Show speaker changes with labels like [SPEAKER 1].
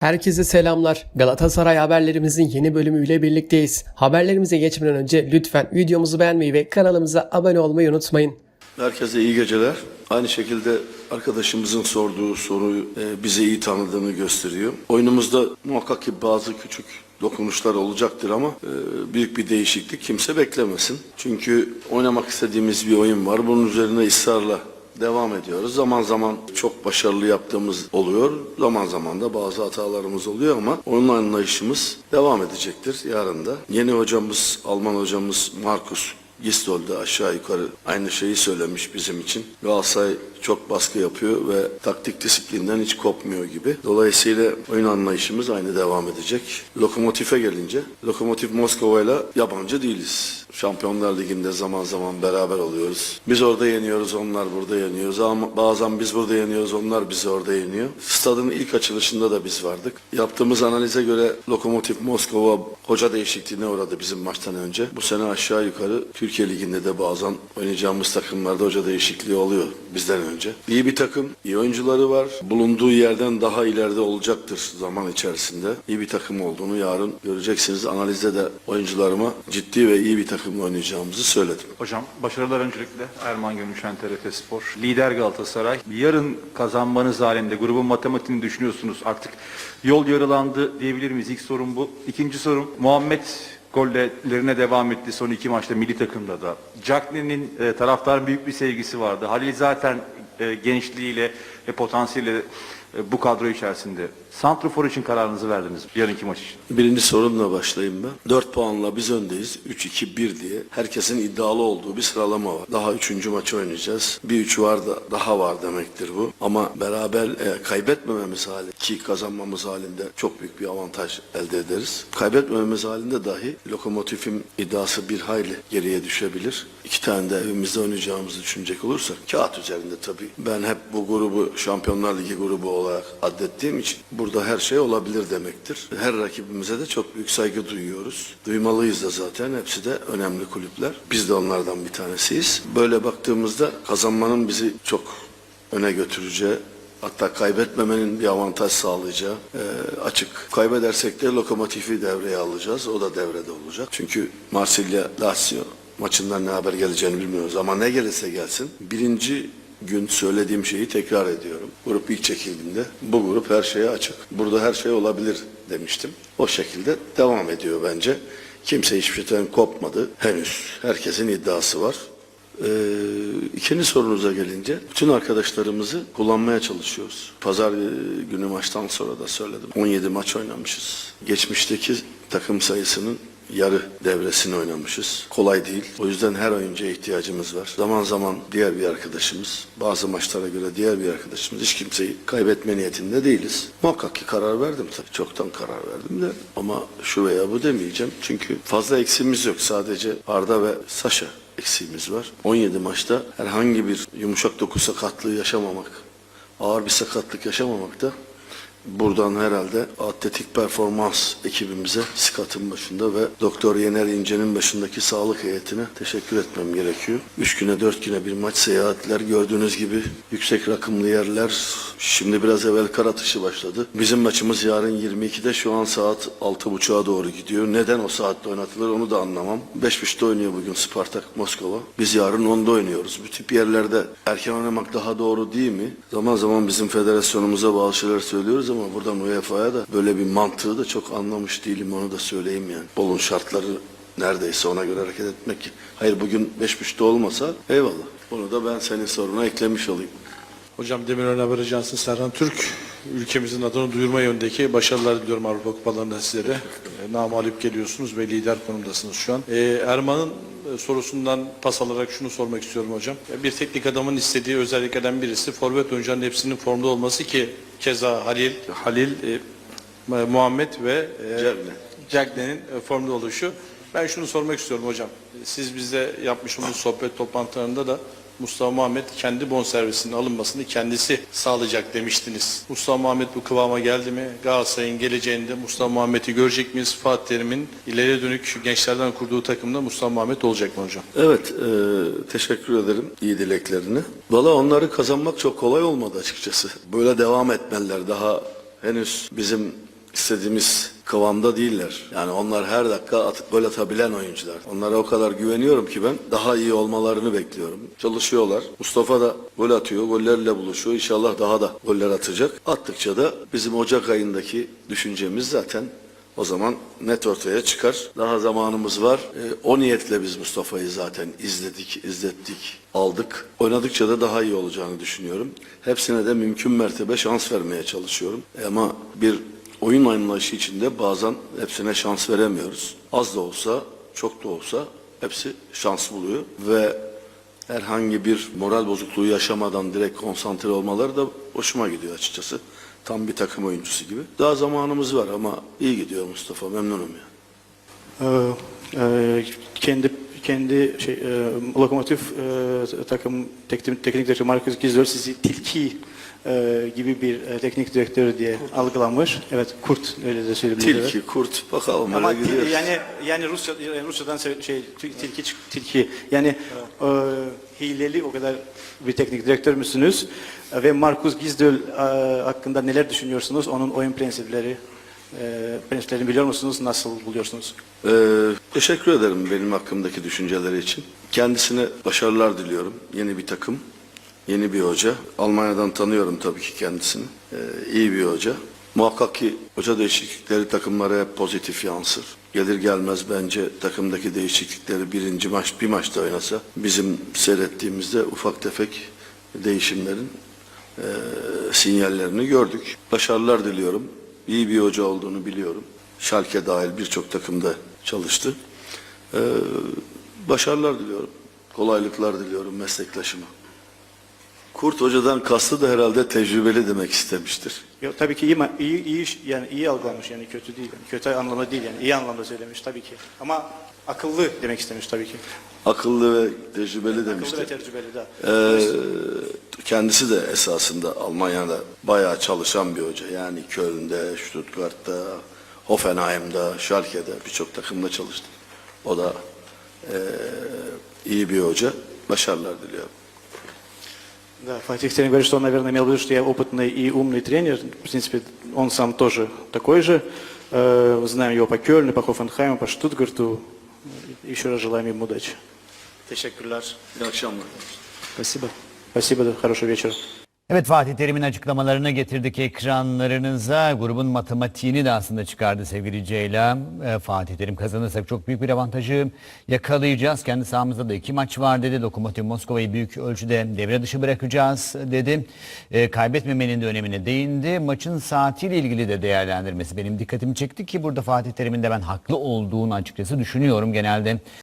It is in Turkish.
[SPEAKER 1] Herkese selamlar. Galatasaray haberlerimizin yeni bölümüyle birlikteyiz. Haberlerimize geçmeden önce lütfen videomuzu beğenmeyi ve kanalımıza abone olmayı unutmayın.
[SPEAKER 2] Herkese iyi geceler. Aynı şekilde arkadaşımızın sorduğu soru e, bize iyi tanıdığını gösteriyor. Oyunumuzda muhakkak ki bazı küçük dokunuşlar olacaktır ama e, büyük bir değişiklik kimse beklemesin. Çünkü oynamak istediğimiz bir oyun var. Bunun üzerine ısrarla devam ediyoruz. Zaman zaman çok başarılı yaptığımız oluyor. Zaman zaman da bazı hatalarımız oluyor ama onun anlayışımız devam edecektir yarın da. Yeni hocamız, Alman hocamız Markus Gistol de aşağı yukarı aynı şeyi söylemiş bizim için. Galatasaray çok baskı yapıyor ve taktik disiplinden hiç kopmuyor gibi. Dolayısıyla oyun anlayışımız aynı devam edecek. Lokomotif'e gelince, Lokomotiv Moskova ile yabancı değiliz. Şampiyonlar Ligi'nde zaman zaman beraber oluyoruz. Biz orada yeniyoruz, onlar burada yeniyoruz. Ama bazen biz burada yeniyoruz, onlar bizi orada yeniyor. Stadın ilk açılışında da biz vardık. Yaptığımız analize göre Lokomotiv Moskova hoca değişikliğine uğradı bizim maçtan önce. Bu sene aşağı yukarı Türkiye Ligi'nde de bazen oynayacağımız takımlarda hoca değişikliği oluyor bizden önce. İyi bir takım, iyi oyuncuları var. Bulunduğu yerden daha ileride olacaktır zaman içerisinde. İyi bir takım olduğunu yarın göreceksiniz. Analizde de oyuncularıma ciddi ve iyi bir takımla oynayacağımızı söyledim.
[SPEAKER 3] Hocam başarılar öncelikle Erman Gümüşen TRT Spor. Lider Galatasaray. Yarın kazanmanız halinde grubun matematiğini düşünüyorsunuz. Artık yol yarılandı diyebilir miyiz? İlk sorum bu. İkinci sorum Muhammed gollerine devam etti son iki maçta milli takımda da. Cagney'in e, taraftar büyük bir sevgisi vardı. Halil zaten gençliğiyle ve potansiyeliyle e, bu kadro içerisinde. Santrofor için kararınızı verdiniz yarınki maç için.
[SPEAKER 2] Birinci sorumla başlayayım ben. 4 puanla biz öndeyiz. 3-2-1 diye. Herkesin iddialı olduğu bir sıralama var. Daha üçüncü maçı oynayacağız. Bir üç var da daha var demektir bu. Ama beraber e, kaybetmememiz halinde ki kazanmamız halinde çok büyük bir avantaj elde ederiz. Kaybetmememiz halinde dahi lokomotifin iddiası bir hayli geriye düşebilir. İki tane de evimizde oynayacağımızı düşünecek olursak kağıt üzerinde tabii. Ben hep bu grubu Şampiyonlar Ligi grubu olarak addettiğim için burada her şey olabilir demektir. Her rakibimize de çok büyük saygı duyuyoruz. Duymalıyız da zaten. Hepsi de önemli kulüpler. Biz de onlardan bir tanesiyiz. Böyle baktığımızda kazanmanın bizi çok öne götüreceği Hatta kaybetmemenin bir avantaj sağlayacağı e, açık. Kaybedersek de lokomotifi devreye alacağız. O da devrede olacak. Çünkü Marsilya, Lazio maçından ne haber geleceğini bilmiyoruz. Ama ne gelirse gelsin. Birinci gün söylediğim şeyi tekrar ediyorum. Grup ilk çekildiğinde bu grup her şeye açık. Burada her şey olabilir demiştim. O şekilde devam ediyor bence. Kimse hiçbir şeyden kopmadı. Henüz herkesin iddiası var. Ee, ikinci sorunuza gelince bütün arkadaşlarımızı kullanmaya çalışıyoruz. Pazar günü maçtan sonra da söyledim. 17 maç oynamışız. Geçmişteki takım sayısının yarı devresini oynamışız. Kolay değil. O yüzden her oyuncuya ihtiyacımız var. Zaman zaman diğer bir arkadaşımız, bazı maçlara göre diğer bir arkadaşımız hiç kimseyi kaybetme niyetinde değiliz. Muhakkak ki karar verdim tabii. Çoktan karar verdim de ama şu veya bu demeyeceğim. Çünkü fazla eksiğimiz yok. Sadece Arda ve Saşa eksiğimiz var. 17 maçta herhangi bir yumuşak doku sakatlığı yaşamamak, ağır bir sakatlık yaşamamak da buradan herhalde atletik performans ekibimize Skat'ın başında ve Doktor Yener İnce'nin başındaki sağlık heyetine teşekkür etmem gerekiyor. 3 güne 4 güne bir maç seyahatler gördüğünüz gibi yüksek rakımlı yerler. Şimdi biraz evvel kar atışı başladı. Bizim maçımız yarın 22'de şu an saat 6.30'a doğru gidiyor. Neden o saatte oynatılır onu da anlamam. 5.30'da oynuyor bugün Spartak Moskova. Biz yarın 10'da oynuyoruz. Bu tip yerlerde erken oynamak daha doğru değil mi? Zaman zaman bizim federasyonumuza bazı şeyler söylüyoruz ama buradan UEFA'ya da böyle bir mantığı da çok anlamış değilim onu da söyleyeyim yani. Bolun şartları neredeyse ona göre hareket etmek. Hayır bugün 5.30'da olmasa eyvallah. Bunu da ben senin soruna eklemiş olayım.
[SPEAKER 4] Hocam Demirören Haber Ajansı Serhan Türk, ülkemizin adını duyurma yönündeki başarılar diliyorum Avrupa Kupalarında sizlere. E, Namalip geliyorsunuz ve lider konumdasınız şu an. E, Erman'ın e, sorusundan pas alarak şunu sormak istiyorum hocam. E, Bir teknik adamın istediği özelliklerden birisi forvet oyuncuların hepsinin formda olması ki keza Halil, Halil, e, Muhammed ve e,
[SPEAKER 2] Cagney.
[SPEAKER 4] Cagney'in e, formda oluşu. Ben şunu sormak istiyorum hocam. Siz bizde yapmış olduğunuz sohbet toplantılarında da Mustafa Muhammed kendi bonservisinin alınmasını kendisi sağlayacak demiştiniz. Mustafa Muhammed bu kıvama geldi mi? Galatasaray'ın geleceğinde Mustafa Muhammed'i görecek miyiz? Fatih Terim'in ileriye dönük gençlerden kurduğu takımda Mustafa Muhammed olacak mı hocam?
[SPEAKER 2] Evet, e, teşekkür ederim iyi dileklerini. Valla onları kazanmak çok kolay olmadı açıkçası. Böyle devam etmeler daha henüz bizim istediğimiz kıvamda değiller. Yani onlar her dakika atıp gol atabilen oyuncular. Onlara o kadar güveniyorum ki ben daha iyi olmalarını bekliyorum. Çalışıyorlar. Mustafa da gol atıyor, gollerle buluşuyor. İnşallah daha da goller atacak. Attıkça da bizim Ocak ayındaki düşüncemiz zaten o zaman net ortaya çıkar. Daha zamanımız var. Ee, o niyetle biz Mustafa'yı zaten izledik, izlettik, aldık. Oynadıkça da daha iyi olacağını düşünüyorum. Hepsine de mümkün mertebe şans vermeye çalışıyorum. E, Ama bir oyun anlayışı içinde bazen hepsine şans veremiyoruz. Az da olsa, çok da olsa hepsi şans buluyor ve herhangi bir moral bozukluğu yaşamadan direkt konsantre olmaları da hoşuma gidiyor açıkçası. Tam bir takım oyuncusu gibi. Daha zamanımız var ama iyi gidiyor Mustafa. Memnunum yani.
[SPEAKER 5] Ee, e, kendi kendi şey e, lokomotif e, takım teknik, teknik direktör Markus Gisdol sizi tilki e, gibi bir e, teknik direktör diye algılamış. Evet, kurt öyle de söyleyebiliriz.
[SPEAKER 2] Tilki, kurt bakalım
[SPEAKER 5] Ama
[SPEAKER 2] öyle
[SPEAKER 5] til-
[SPEAKER 2] gidiyor.
[SPEAKER 5] yani yani Rusçadan sö- şey til- tilki tilki yani e, hileli o kadar bir teknik direktör müsünüz ve Markus Gisdol e, hakkında neler düşünüyorsunuz? Onun oyun prensipleri e, prensiplerini biliyor musunuz? Nasıl buluyorsunuz?
[SPEAKER 2] Ee, teşekkür ederim benim hakkımdaki düşünceleri için. Kendisine başarılar diliyorum. Yeni bir takım, yeni bir hoca. Almanya'dan tanıyorum tabii ki kendisini. Ee, iyi bir hoca. Muhakkak ki hoca değişiklikleri takımlara hep pozitif yansır. Gelir gelmez bence takımdaki değişiklikleri birinci maç bir maçta oynasa bizim seyrettiğimizde ufak tefek değişimlerin e, sinyallerini gördük. Başarılar diliyorum. İyi bir hoca olduğunu biliyorum. Schalke dahil birçok takımda çalıştı. E, başarılar diliyorum. Kolaylıklar diliyorum meslektaşıma. Kurt hocadan kastı da herhalde tecrübeli demek istemiştir.
[SPEAKER 5] Yok, tabii ki iyi, iyi, iyi yani iyi algılamış yani kötü değil. Yani kötü anlamda değil yani iyi anlamda söylemiş tabii ki. Ama akıllı demek istemiş tabii ki.
[SPEAKER 2] Akıllı ve tecrübeli
[SPEAKER 5] Akıllı
[SPEAKER 2] demiştir.
[SPEAKER 5] ve tecrübeli de.
[SPEAKER 2] Ee, kendisi de esasında Almanya'da bayağı çalışan bir hoca. Yani Köln'de, Stuttgart'ta, Hoffenheim'da, Schalke'de birçok takımda çalıştı. O da eee, iyi bir hoca. Başarılar diliyorum.
[SPEAKER 5] Да, Фатих Терен говорит, что он, наверное, имел в виду, что я опытный и умный тренер. В принципе, он сам тоже такой же. Э, Знаем его по Кёльну, по Хофенхайму, по Штутгарту. Еще раз желаем ему удачи. Спасибо. Спасибо, да, хорошего вечера.
[SPEAKER 6] Evet Fatih Terim'in açıklamalarını getirdik ekranlarınıza. Grubun matematiğini de aslında çıkardı sevgili Ceyla. Ee, Fatih Terim kazanırsak çok büyük bir avantajı yakalayacağız. Kendi sahamızda da iki maç var dedi. Lokomotiv Moskova'yı büyük ölçüde devre dışı bırakacağız dedi. Ee, kaybetmemenin de önemine değindi. Maçın saatiyle ilgili de değerlendirmesi benim dikkatimi çekti ki burada Fatih Terim'in de ben haklı olduğunu açıkçası düşünüyorum genelde.